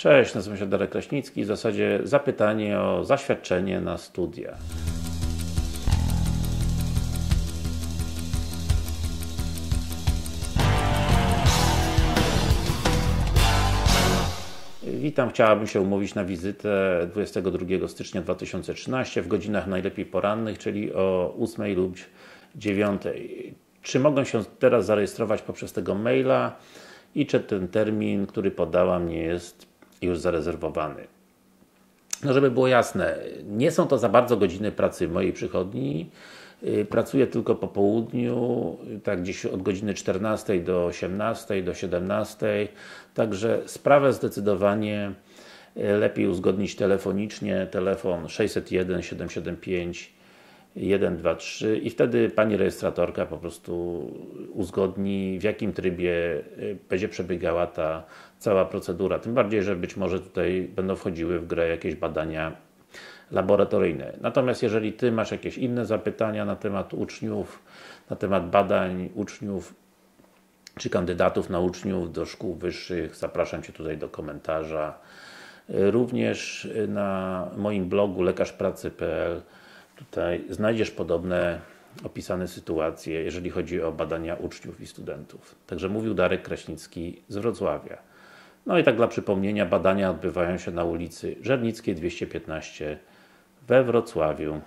Cześć, nazywam się Darek Kraśnicki. W zasadzie zapytanie o zaświadczenie na studia. Witam, chciałabym się umówić na wizytę 22 stycznia 2013 w godzinach najlepiej porannych, czyli o 8 lub 9. Czy mogę się teraz zarejestrować poprzez tego maila i czy ten termin, który podałam nie jest już zarezerwowany. No żeby było jasne, nie są to za bardzo godziny pracy w mojej przychodni, y, pracuję tylko po południu, tak gdzieś od godziny 14 do 18, do 17, także sprawę zdecydowanie y, lepiej uzgodnić telefonicznie, telefon 601 775 1, 2, 3 i wtedy Pani rejestratorka po prostu uzgodni w jakim trybie y, będzie przebiegała ta cała procedura. Tym bardziej, że być może tutaj będą wchodziły w grę jakieś badania laboratoryjne. Natomiast jeżeli Ty masz jakieś inne zapytania na temat uczniów, na temat badań uczniów, czy kandydatów na uczniów do szkół wyższych, zapraszam Cię tutaj do komentarza. Y, również na moim blogu lekarzpracy.pl Tutaj znajdziesz podobne opisane sytuacje, jeżeli chodzi o badania uczniów i studentów. Także mówił Darek Kraśnicki z Wrocławia. No i tak dla przypomnienia, badania odbywają się na ulicy Żernickiej 215 we Wrocławiu.